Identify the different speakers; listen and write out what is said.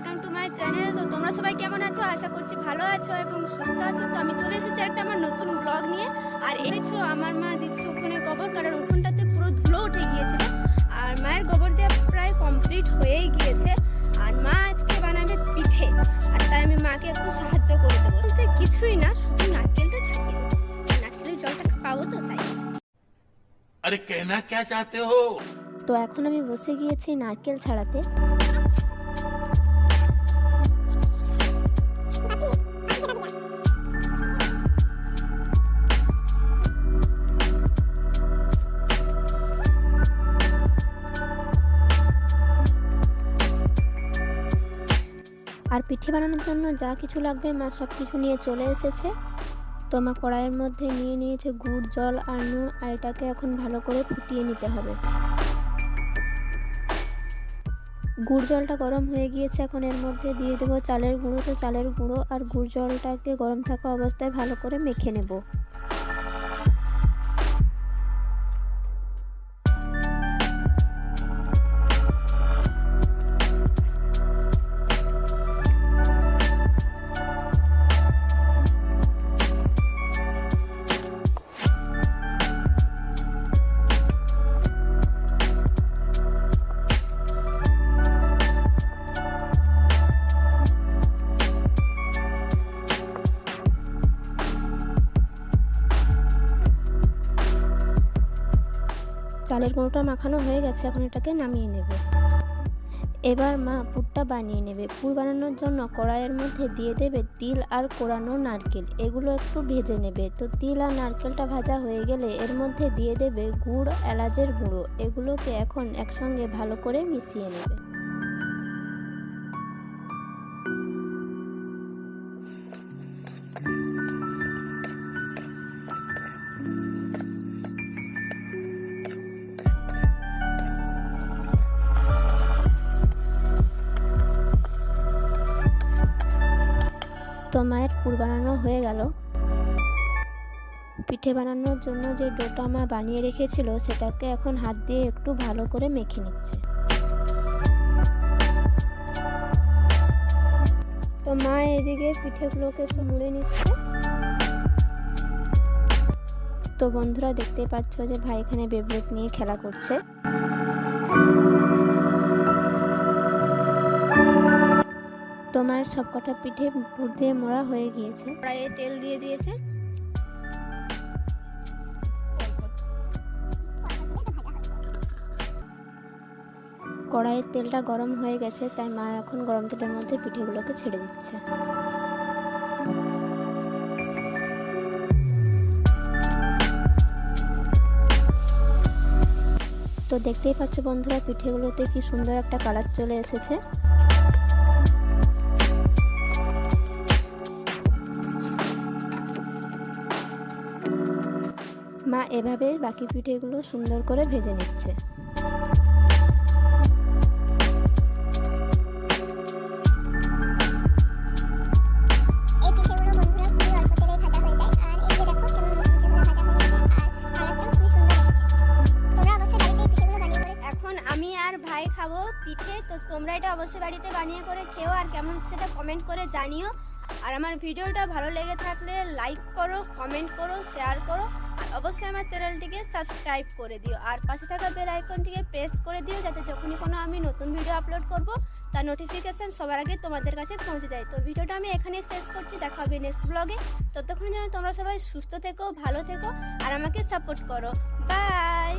Speaker 1: Welcome to my channel তো তোমরা সবাই কেমন আছো? আশা করছি ভালো আছো এবং সুস্থ আছো। তো আমি চলে এসেছি একটা আমার নতুন ব্লগ নিয়ে। আর এসেছ আমার মা দিচ্ছে ওখানে গোবর কারণ ওখানটাতে পুরো ধুলো উঠে গিয়েছিল। আর মায়ের গোবর দেওয়া প্রায় কমপ্লিট হয়েই গিয়েছে। আর মা আজকে বানাবে পিঠে। আর তাই আমি মাকে একটু সাহায্য করে দেবো। বলতে কিছুই না শুধু নারকেলটা ছাড়িয়ে দেবো। নারকেলের জলটা পাবো তো তাই।
Speaker 2: আরে কেনা কে চাতে হো?
Speaker 1: তো এখন আমি বসে গিয়েছি নারকেল ছাড়াতে। আর পিঠে বানানোর জন্য যা কিছু লাগবে মা সব কিছু নিয়ে চলে এসেছে। তো মা কড়াইয়ের মধ্যে নিয়ে নিয়েছে গুড়, জল, আর নুন, আর এটাকে এখন ভালো করে ফুটিয়ে নিতে হবে। গুড় জলটা গরম হয়ে গিয়েছে, এখন এর মধ্যে দিয়ে দেবো চালের গুঁড়ো। তো চালের গুঁড়ো আর গুড় জলটাকে গরম থাকা অবস্থায় ভালো করে মেখে নেব। চালের গুঁড়োটা মাখানো হয়ে গেছে, এখন এটাকে নামিয়ে নেবে। এবার মা পুরটা বানিয়ে নেবে। পুর বানানোর জন্য কড়াইয়ের মধ্যে দিয়ে দেবে তিল আর কোরানো নারকেল। এগুলো একটু ভেজে নেবে। তো তিল আর নারকেলটা ভাজা হয়ে গেলে এর মধ্যে দিয়ে দেবে গুড়, এলাচের গুঁড়ো। এগুলোকে এখন একসঙ্গে ভালো করে মিশিয়ে নেবে। তো মায়ের পুর বানানো হয়ে গেল। পিঠে বানানোর জন্য যে ডোটা মা বানিয়ে রেখেছিল, সেটাকে এখন হাত দিয়ে একটু ভালো করে মেখে নিচ্ছে। তো মা এদিকে পিঠেগুলোকে সব মুড়ে নিচ্ছে। তো বন্ধুরা দেখতে পাচ্ছ যে ভাই এখানে বেবলেট নিয়ে খেলা করছে। তোমার সবকটা পিঠে পুর দিয়ে মোড়া হয়ে গিয়েছে। কড়াইয়ে তেল দিয়ে দিয়েছে। কড়াইয়ের তেলটা গরম হয়ে গেছে তাই মা এখন গরম তেলের মধ্যে পিঠেগুলোকে ছেড়ে দিচ্ছে। তো দেখতেই পাচ্ছ বন্ধুরা পিঠেগুলোতে কি সুন্দর একটা কালার চলে এসেছে।
Speaker 3: তোমরা অবশ্যই বাকি এই পিঠেগুলো সুন্দর করে
Speaker 1: এখন আমি আর ভাই খাব পিঠে। তো তোমরা এটা অবশ্যই বাড়িতে বানিয়ে করে খেও। আর কেমন সেটা কমেন্ট করে জানিও। আর আমার ভিডিওটা ভালো লেগে থাকলে লাইক করো কমেন্ট করো শেয়ার করো, আর অবশ্যই আমার চ্যানেলটিকে সাবস্ক্রাইব করে দিও। আর পাশে থাকা বেল আইকনটিকে প্রেস করে দিও যাতে যখনই কোনো আমি নতুন ভিডিও আপলোড করব, তার নোটিফিকেশন সবার আগে তোমাদের কাছে পৌঁছে যায়। তো ভিডিওটা আমি এখানেই শেষ করছি, দেখা হবে নেক্সট ব্লগে ততক্ষণ যেন তোমরা সবাই সুস্থ থেকো, ভালো থেকো, আর আমাকে সাপোর্ট করো। বাই